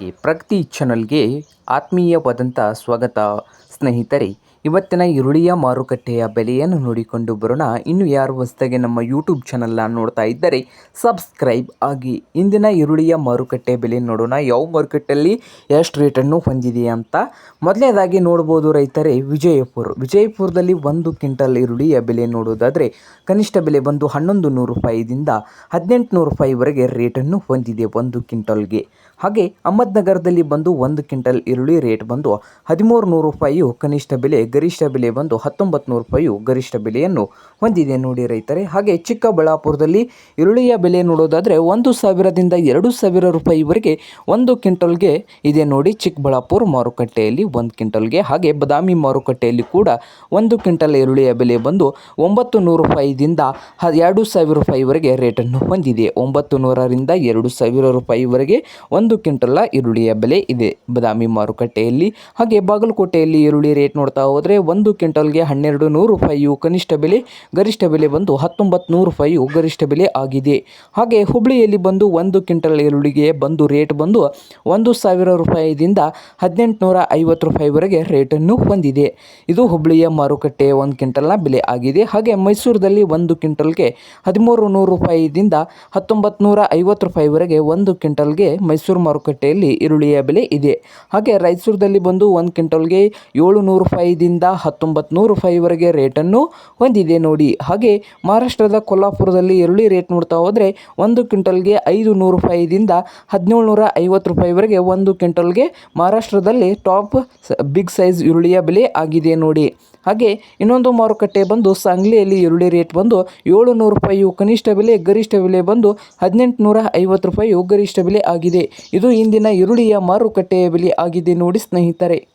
ಪ್ರಗತಿ ಚಾನಲ್ಗೆ ಆತ್ಮೀಯವಾದಂಥ ಸ್ವಾಗತ ಸ್ನೇಹಿತರೆ. ಇವತ್ತಿನ ಈರುಳ್ಳಿಯ ಮಾರುಕಟ್ಟೆಯ ಬೆಲೆಯನ್ನು ನೋಡಿಕೊಂಡು ಬರೋಣ. ಇನ್ನು ಯಾರು ಹೊಸದಾಗಿ ನಮ್ಮ ಯೂಟ್ಯೂಬ್ ಚಾನಲ್ನ ನೋಡ್ತಾ ಇದ್ದರೆ ಸಬ್ಸ್ಕ್ರೈಬ್ ಆಗಿ. ಇಂದಿನ ಈರುಳ್ಳಿಯ ಮಾರುಕಟ್ಟೆ ಬೆಲೆ ನೋಡೋಣ. ಯಾವ ಮಾರುಕಟ್ಟೆಯಲ್ಲಿ ಎಷ್ಟು ರೇಟನ್ನು ಹೊಂದಿದೆ ಅಂತ. ಮೊದಲನೇದಾಗಿ ನೋಡ್ಬೋದು ರೈತರೇ, ವಿಜಯಪುರ. ವಿಜಯಪುರದಲ್ಲಿ ಒಂದು ಕ್ವಿಂಟಲ್ ಈರುಳ್ಳಿಯ ಬೆಲೆ ನೋಡೋದಾದರೆ ಕನಿಷ್ಠ ಬೆಲೆ ಬಂದು ಹನ್ನೊಂದು ನೂರು ರೂಪಾಯಿದಿಂದ ಹದಿನೆಂಟು ನೂರು ರೂಪಾಯಿವರೆಗೆ ರೇಟನ್ನು ಹೊಂದಿದೆ ಒಂದು ಕ್ವಿಂಟಲ್ಗೆ. ಹಾಗೆ ಅಹಮದ್ನಗರದಲ್ಲಿ ಬಂದು ಒಂದು ಕ್ವಿಂಟಲ್ ಈರುಳ್ಳಿ ರೇಟ್ ಬಂದು ಹದಿಮೂರು ನೂರು ರೂಪಾಯಿಯು ಕನಿಷ್ಠ ಬೆಲೆ ಗರಿಷ್ಠ ಬೆಲೆ ಬಂದು ಹತ್ತೊಂಬತ್ತು ನೂರು ರೂಪಾಯಿಯು ಗರಿಷ್ಠ ಬೆಲೆಯನ್ನು ಹೊಂದಿದೆ ನೋಡಿ ರೈತರೆ. ಹಾಗೆ ಚಿಕ್ಕಬಳ್ಳಾಪುರದಲ್ಲಿ ಈರುಳ್ಳಿಯ ಬೆಲೆ ನೋಡೋದಾದರೆ ಒಂದು ಸಾವಿರದಿಂದ ಎರಡು ಸಾವಿರ ರೂಪಾಯಿವರೆಗೆ ಒಂದು ಕ್ವಿಂಟಲ್ಗೆ ಇದೆ ನೋಡಿ. ಚಿಕ್ಕಬಳ್ಳಾಪುರ ಮಾರುಕಟ್ಟೆಯಲ್ಲಿ ಒಂದು ಕ್ವಿಂಟಲ್ಗೆ ಹಾಗೆ ಬದಾಮಿ ಮಾರುಕಟ್ಟೆಯಲ್ಲಿ ಕೂಡ ಒಂದು ಕ್ವಿಂಟಲ್ ಈರುಳ್ಳಿಯ ಬೆಲೆ ಬಂದು ಒಂಬತ್ತು ನೂರು ರೂಪಾಯಿದಿಂದ ಹ ಎರಡು ಸಾವಿರ ರೂಪಾಯಿವರೆಗೆ ರೇಟನ್ನು ಹೊಂದಿದೆ. ಒಂಬತ್ತು ನೂರರಿಂದ ಎರಡು ಸಾವಿರ ರೂಪಾಯಿವರೆಗೆ ಒಂದು ಕ್ವಿಂಟಲ್ ಈರುಳ್ಳಿಯ ಬೆಲೆ ಇದೆ. ಬದಾಮಿ ಮಾರುಕಟ್ಟೆಯಲ್ಲಿ ಹಾಗೆ ಬಾಗಲಕೋಟೆಯಲ್ಲಿ ಈರುಳ್ಳಿ ರೇಟ್ ನೋಡ್ತಾ ಒಂದು ಕ್ವಿಂಟಲ್ಗೆ ಹನ್ನೆರಡು ನೂರು ರೂಪಾಯಿಯು ಕನಿಷ್ಠ ಬೆಲೆ, ಗರಿಷ್ಠ ಬೆಲೆ ಬಂದು ಹತ್ತೊಂಬತ್ತು ನೂರು ರೂಪಾಯಿಯು ಗರಿಷ್ಠ ಬೆಲೆ ಆಗಿದೆ. ಹಾಗೆ ಹುಬ್ಳಿಯಲ್ಲಿ ಬಂದು ಒಂದು ಕ್ವಿಂಟಲ್ ಈರುಳ್ಳಿಗೆ ಬಂದು ರೇಟ್ ಬಂದು ಒಂದು ಸಾವಿರ ರೂಪಾಯಿದಿಂದ ಹದಿನೆಂಟುನೂರ ಐವತ್ತು ರೂಪಾಯಿವರೆಗೆ ರೇಟನ್ನು ಹೊಂದಿದೆ. ಇದು ಹುಬ್ಳಿಯ ಮಾರುಕಟ್ಟೆ ಒಂದು ಕ್ವಿಂಟಲ್ನ ಬೆಲೆ ಆಗಿದೆ. ಹಾಗೆ ಮೈಸೂರಿನಲ್ಲಿ ಒಂದು ಕ್ವಿಂಟಲ್ಗೆ ಹದಿಮೂರು ನೂರು ರೂಪಾಯಿದಿಂದ ಹತ್ತೊಂಬತ್ತು ನೂರ ಐವತ್ತು ರೂಪಾಯಿವರೆಗೆ ಒಂದು ಕ್ವಿಂಟಲ್ಗೆ ಮೈಸೂರು ಮಾರುಕಟ್ಟೆಯಲ್ಲಿ ಈರುಳ್ಳಿಯ ಬೆಲೆ ಇದೆ. ಹಾಗೆ ರಾಯಚೂರದಲ್ಲಿ ಬಂದು ಒಂದು ಕ್ವಿಂಟಲ್ಗೆ ಏಳು ನೂರು ರೂಪಾಯಿದಿಂದ ಹತ್ತೊಂಬತ್ತು ನೂರು ರೂಪಾಯಿವರೆಗೆ ರೇಟನ್ನು ಹೊಂದಿದೆ ನೋಡಿ. ಹಾಗೆ ಮಹಾರಾಷ್ಟ್ರದ ಕೊಲ್ಲಾಪುರದಲ್ಲಿ ಈರುಳ್ಳಿ ರೇಟ್ ನೋಡ್ತಾ ಹೋದರೆ ಒಂದು ಕ್ವಿಂಟಲ್ಗೆ ಐದು ನೂರು ರೂಪಾಯಿದಿಂದ ಹದಿನೇಳು ನೂರ ಐವತ್ತು ರೂಪಾಯಿವರೆಗೆ ಒಂದು ಕ್ವಿಂಟಲ್ಗೆ ಮಹಾರಾಷ್ಟ್ರದಲ್ಲಿ ಟಾಪ್ ಬಿಗ್ ಸೈಜ್ ಈರುಳ್ಳಿಯ ಬೆಲೆ ಆಗಿದೆ ನೋಡಿ. ಹಾಗೆ ಇನ್ನೊಂದು ಮಾರುಕಟ್ಟೆ ಬಂದು ಸಾಂಗ್ಲಿಯಲ್ಲಿ ಈರುಳ್ಳಿ ರೇಟ್ ಬಂದು ಏಳು ನೂರು ರೂಪಾಯಿಯು ಕನಿಷ್ಠ ಬೆಲೆ, ಗರಿಷ್ಠ ಬೆಲೆ ಬಂದು ಹದಿನೆಂಟು ನೂರ ಐವತ್ತು ರೂಪಾಯಿಯು ಗರಿಷ್ಠ ಬೆಲೆ ಆಗಿದೆ. ಇದು ಇಂದಿನ ಈರುಳ್ಳಿಯ ಮಾರುಕಟ್ಟೆಯ ಬೆಲೆ ಆಗಿದೆ ನೋಡಿ ಸ್ನೇಹಿತರೆ.